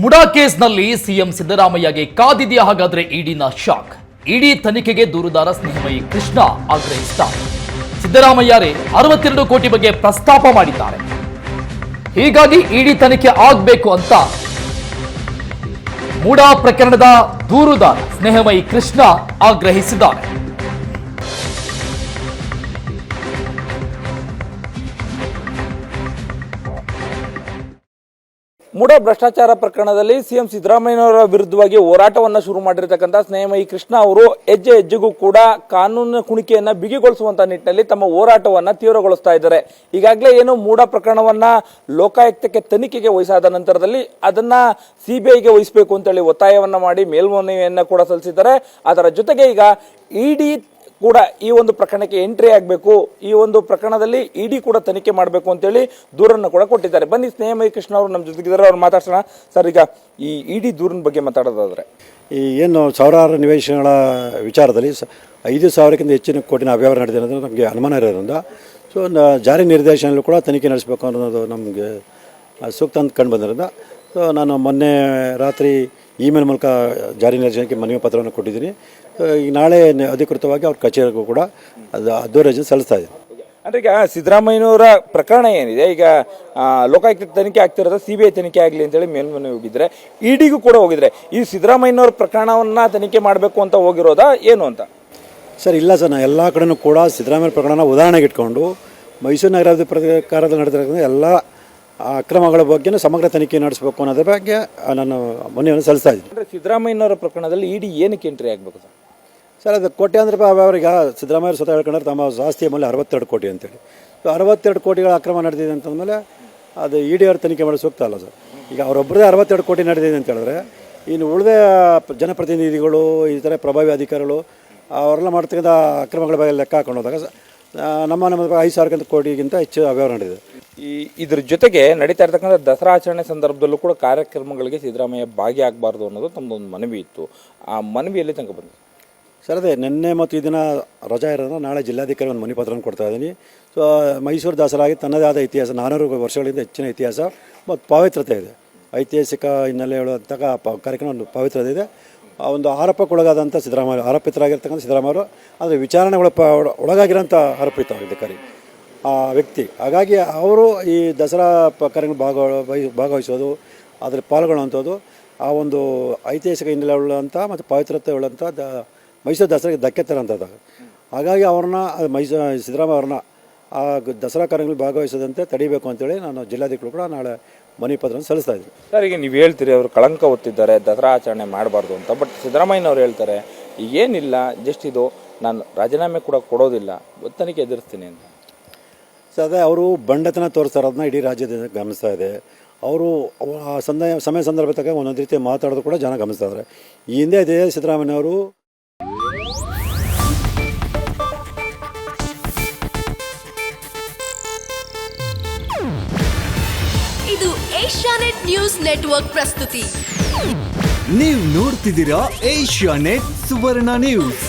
ಮುಡಾ ಕೇಸ್ನಲ್ಲಿ ಸಿಎಂ ಸಿದ್ದರಾಮಯ್ಯಗೆ ಕಾದಿದೆಯಾ ಹಾಗಾದ್ರೆ ಇಡಿನ ಶಾಕ್. ಇಡಿ ತನಿಖೆಗೆ ದೂರುದಾರ ಸ್ನೇಹಮಯಿ ಕೃಷ್ಣ ಆಗ್ರಹಿಸಿದ ಸಿದ್ದರಾಮಯ್ಯರೇ, ಅರವತ್ತೆರಡು ಕೋಟಿ ಬಗ್ಗೆ ಪ್ರಸ್ತಾಪ ಮಾಡಿದ್ದಾರೆ. ಹೀಗಾಗಿ ಇಡಿ ತನಿಖೆ ಆಗಬೇಕು ಅಂತ ಮುಡಾ ಪ್ರಕರಣದ ದೂರುದಾರ ಸ್ನೇಹಮಯಿ ಕೃಷ್ಣ ಆಗ್ರಹಿಸಿದ್ದಾರೆ. ಮೂಡ ಭ್ರಷ್ಟಾಚಾರ ಪ್ರಕರಣದಲ್ಲಿ ಸಿಎಂ ಸಿದ್ದರಾಮಯ್ಯನವರ ವಿರುದ್ಧವಾಗಿ ಹೋರಾಟವನ್ನು ಶುರು ಮಾಡಿರ್ತಕ್ಕಂಥ ಸ್ನೇಹಮಯಿ ಕೃಷ್ಣ ಅವರು ಹೆಜ್ಜೆ ಹೆಜ್ಜೆಗೂ ಕೂಡ ಕಾನೂನಿನ ಕುಣಿಕೆಯನ್ನು ಬಿಗಿಗೊಳಿಸುವಂತ ನಿಟ್ಟಿನಲ್ಲಿ ತಮ್ಮ ಹೋರಾಟವನ್ನು ತೀವ್ರಗೊಳಿಸ್ತಾ ಇದ್ದಾರೆ. ಈಗಾಗಲೇ ಏನು ಮೂಡ ಪ್ರಕರಣವನ್ನ ಲೋಕಾಯುಕ್ತಕ್ಕೆ ತನಿಖೆಗೆ ವಹಿಸಾದ ನಂತರದಲ್ಲಿ ಅದನ್ನ ಸಿಬಿಐಗೆ ವಹಿಸಬೇಕು ಅಂತೇಳಿ ಒತ್ತಾಯವನ್ನ ಮಾಡಿ ಮೇಲ್ಮನವಿಯನ್ನ ಕೂಡ ಸಲ್ಲಿಸಿದ್ದಾರೆ. ಅದರ ಜೊತೆಗೆ ಈಗ ಇಡಿ ಕೂಡ ಈ ಒಂದು ಪ್ರಕರಣಕ್ಕೆ ಎಂಟ್ರಿ ಆಗಬೇಕು. ಈ ಒಂದು ಪ್ರಕರಣದಲ್ಲಿ ಇಡಿ ಕೂಡ ತನಿಖೆ ಮಾಡಬೇಕು ಅಂತೇಳಿ ದೂರನ್ನು ಕೂಡ ಕೊಟ್ಟಿದ್ದಾರೆ. ಬನ್ನಿ ಸ್ನೇಹಮಯ ಕೃಷ್ಣ ಅವರು ನಮ್ಮ ಜೊತೆಗಿದ್ದಾರೆ. ಅವ್ರು ಮಾತಾಡ್ಸೋಣ. ಸರ್, ಈಗ ಈ ಇಡಿ ದೂರಿನ ಬಗ್ಗೆ ಮಾತಾಡೋದಾದ್ರೆ. ಈ ಏನು ಸಾವಿರಾರು ನಿವೇಶನಗಳ ವಿಚಾರದಲ್ಲಿ ಐದು ಸಾವಿರಕ್ಕಿಂತ ಹೆಚ್ಚಿನ ಕೋಟಿನ ಅವ್ಯವಹಾರ ನಡೆದಿದೆ ಅನ್ನೋದು ನಮಗೆ ಅನುಮಾನ ಇರೋದ್ರಿಂದ, ಸೊ ಜಾರಿ ನಿರ್ದೇಶನಲ್ಲೂ ಕೂಡ ತನಿಖೆ ನಡೆಸಬೇಕು ಅನ್ನೋದು ನಮಗೆ ಸೂಕ್ತ ಅಂತ ಕಂಡು ಬಂದಿರೋದ್ರಿಂದ ಸೊ ನಾನು ಮೊನ್ನೆ ರಾತ್ರಿ ಇಮೇಲ್ ಮೂಲಕ ಜಾರಿ ನಿರ್ದೇಶನಕ್ಕೆ ಮನವಿ ಪತ್ರವನ್ನು ಕೊಟ್ಟಿದ್ದೀನಿ. ಈಗ ನಾಳೆ ಅಧಿಕೃತವಾಗಿ ಅವ್ರ ಕಚೇರಿಗೂ ಕೂಡ ಅದು ರಜೆ ಸಲ್ಲಿಸ್ತಾ ಇದ್ದೀನಿ. ಅಂದರೆ ಈಗ ಸಿದ್ದರಾಮಯ್ಯನವರ ಪ್ರಕರಣ ಏನಿದೆ? ಈಗ ಲೋಕಾಯುಕ್ತ ತನಿಖೆ ಆಗ್ತಿರೋದು ಸಿ ಬಿ ಐ ತನಿಖೆ ಆಗಲಿ ಅಂತೇಳಿ ಮೇಲ್ಮನೆ ಹೋಗಿದ್ರೆ ಇಡಿಗೂ ಕೂಡ ಹೋಗಿದ್ರೆ ಈ ಸಿದ್ದರಾಮಯ್ಯನವರ ಪ್ರಕರಣವನ್ನ ತನಿಖೆ ಮಾಡಬೇಕು ಅಂತ ಹೋಗಿರೋದಾ ಏನು ಅಂತ? ಸರ್ ಇಲ್ಲ ಸರ್. ನಾನು ಎಲ್ಲ ಕಡೆನೂ ಕೂಡ ಸಿದ್ದರಾಮಯ್ಯ ಪ್ರಕರಣ ಉದಾಹರಣೆಗೆ ಇಟ್ಕೊಂಡು ಮೈಸೂರು ನಗರಾಭಿವೃದ್ಧಿ ಪ್ರಕಾರದಲ್ಲಿ ನಡೆದಿರೋದ್ರಿಂದ ಎಲ್ಲ ಅಕ್ರಮಗಳ ಬಗ್ಗೆ ಸಮಗ್ರ ತನಿಖೆ ನಡೆಸಬೇಕು ಅನ್ನೋದ್ರ ಬಗ್ಗೆ ಆ, ನಾನು ಮನವಿಯನ್ನು ಸಲ್ಲಿಸ್ತಾ ಇದ್ದೀನಿ. ಅಂದರೆ ಸಿದ್ದರಾಮಯ್ಯನವರ ಪ್ರಕರಣದಲ್ಲಿ ಇಡಿ ಏನಕ್ಕೆ ಎಂಟ್ರಿ ಆಗಬೇಕು ಸರ್? ಸರ್ ಅದು ಕೋಟ್ಯಾಂತರ ರೂಪಾಯಿ ಅವ್ರಿಗೆ ಈಗ ಸಿದ್ದರಾಮಯ್ಯ ಸ್ವತಃ ಹೇಳ್ಕೊಂಡ್ರೆ ತಮ್ಮ ಆಸ್ತಿಯ ಮೇಲೆ ಅರವತ್ತೆರಡು ಕೋಟಿ ಅಂತೇಳಿ. ಸೊ ಅರವತ್ತೆರಡು ಕೋಟಿಗಳ ಅಕ್ರಮ ನಡೆದಿದೆ ಅಂತಂದಮೇಲೆ ಅದು ಇ ಡಿ ಅವ್ರ ತನಿಖೆ ಮಾಡಿ ಸೂಕ್ತ ಅಲ್ಲ ಸರ್. ಈಗ ಅವರೊಬ್ಬರದೇ ಅರವತ್ತೆರಡು ಕೋಟಿ ನಡೆದಿದೆ ಅಂತ ಹೇಳಿದ್ರೆ ಇನ್ನು ಉಳಿದ ಜನಪ್ರತಿನಿಧಿಗಳು ಈ ಥರ ಪ್ರಭಾವಿ ಅಧಿಕಾರಿಗಳು ಅವರೆಲ್ಲ ಮಾಡ್ತಕ್ಕಂಥ ಅಕ್ರಮಗಳ ಬಗ್ಗೆ ಲೆಕ್ಕ ಹಾಕೊಂಡು ಹೋದಾಗ ನಮ್ಮ ನಮ್ಮ ಐದು ಸಾವಿರಕ್ಕಿಂತ ಕೋಟಿಗಿಂತ ಹೆಚ್ಚು ಅವ್ಯವಹಾರ ನಡೆದಿದೆ. ಈ ಇದ್ರ ಜೊತೆಗೆ ನಡೀತಾ ಇರ್ತಕ್ಕಂಥ ದಸರಾ ಆಚರಣೆ ಸಂದರ್ಭದಲ್ಲೂ ಕೂಡ ಕಾರ್ಯಕ್ರಮಗಳಿಗೆ ಸಿದ್ದರಾಮಯ್ಯ ಭಾಗಿಯಾಗಬಾರ್ದು ಅನ್ನೋದು ತಮ್ಮದೊಂದು ಮನವಿ ಇತ್ತು. ಆ ಮನವಿಯಲ್ಲಿ ತನಕ ಬಂದಿದೆ ಸರ್, ಅದೇ ನಿನ್ನೆ ಮತ್ತು ಈ ದಿನ ರಜಾ ಇರೋದ್ರೆ ನಾಳೆ ಜಿಲ್ಲಾಧಿಕಾರಿ ಒಂದು ಮನೆ ಪತ್ರವನ್ನು ಕೊಡ್ತಾ ಇದ್ದೀನಿ. ಸೊ ಮೈಸೂರು ದಸರಾಗಿ ತನ್ನದೇ ಆದ ಇತಿಹಾಸ, ನಾನೂರು ವರ್ಷಗಳಿಂದ ಹೆಚ್ಚಿನ ಇತಿಹಾಸ ಮತ್ತು ಪಾವಿತ್ರತೆ ಇದೆ. ಐತಿಹಾಸಿಕ ಹಿನ್ನೆಲೆ ಹೇಳುವಂಥ ಕಾರ್ಯಕ್ರಮ ಒಂದು ಪವಿತ್ರತೆ ಇದೆ. ಆ ಒಂದು ಆರೋಪಕ್ಕೊಳಗಾದಂಥ ಸಿದ್ದರಾಮಯ್ಯ, ಆರೋಪಿತರಾಗಿರ್ತಕ್ಕಂಥ ಸಿದ್ದರಾಮಯ್ಯ ಅವರು, ಆದರೆ ವಿಚಾರಣೆಗಳ ಒಳಗಾಗಿರೋಂಥ ಆರೋಪಿತ ಅಧಿಕಾರಿ ವ್ಯಕ್ತಿ. ಹಾಗಾಗಿ ಅವರು ಈ ದಸರಾ ಪ ಕಾರ್ಯಕ್ರಮ ಭಾಗ ಭಾಗವಹಿಸೋದು, ಅದರಲ್ಲಿ ಪಾಲ್ಗೊಳ್ಳುವಂಥದ್ದು, ಆ ಒಂದು ಐತಿಹಾಸಿಕ ಹಿನ್ನೆಲೆ ಉಳ್ಳಂಥ ಮತ್ತು ಪವಿತ್ರತೆ ಉಳ್ಳಂಥ ದ, ಮೈಸೂರು ದಸರಾಗೆ ಧಕ್ಕೆ ತರೋಂಥದ್ದು. ಹಾಗಾಗಿ ಅವ್ರನ್ನ ಮೈಸೂರು, ಸಿದ್ದರಾಮಯ್ಯ ಅವ್ರನ್ನ, ಆ ದಸರಾ ಕಾರ್ಯಕ್ರಮದಲ್ಲಿ ಭಾಗವಹಿಸದಂತೆ ತಡಿಬೇಕು ಅಂತೇಳಿ ನಾನು ಜಿಲ್ಲಾಧಿಕಾರಿಗಳು ಕೂಡ ನಾಳೆ ಮನವಿ ಪತ್ರವನ್ನು ಸಲ್ಲಿಸ್ತಾ ಇದ್ದೀನಿ. ಸರ್, ಈಗ ನೀವು ಹೇಳ್ತೀರಿ ಅವರು ಕಳಂಕ ಹೊತ್ತಿದ್ದಾರೆ, ದಸರಾ ಆಚರಣೆ ಮಾಡಬಾರ್ದು ಅಂತ, ಬಟ್ ಸಿದ್ದರಾಮಯ್ಯನವ್ರು ಹೇಳ್ತಾರೆ ಏನಿಲ್ಲ ಜಸ್ಟ್ ಇದು ನಾನು ರಾಜೀನಾಮೆ ಕೂಡ ಕೊಡೋದಿಲ್ಲ ತನಿಖೆ ಎದುರಿಸ್ತೀನಿ ಅಂತ. ಸೊ ಅದೇ ಅವರು ಬಂಡತನ ತೋರಿಸ್ತಾರೆ ಅದನ್ನ ಇಡೀ ರಾಜ್ಯದ ಗಮನಿಸ್ತಾ ಇದೆ. ಅವರು ಸಂದರ್ಭ ಸಮಯ ಸಂದರ್ಭ ತಕ್ಕ ಒಂದೊಂದು ರೀತಿ ಮಾತಾಡೋದು ಕೂಡ ಜನ ಗಮನಿಸ್ತಾ ಇದ್ದಾರೆ ಈ ಹಿಂದೆ ಇದೆ ಸಿದ್ದರಾಮಯ್ಯ ಅವರು ಇದು ಏಷ್ಯಾನೆಟ್ ನ್ಯೂಸ್ ನೆಟ್ವರ್ಕ್ ಪ್ರಸ್ತುತಿ. ನೀವು ನೋಡ್ತಿದ್ದೀರಾ ಏಷ್ಯಾ ನೆಟ್ ಸುವರ್ಣ ನ್ಯೂಸ್.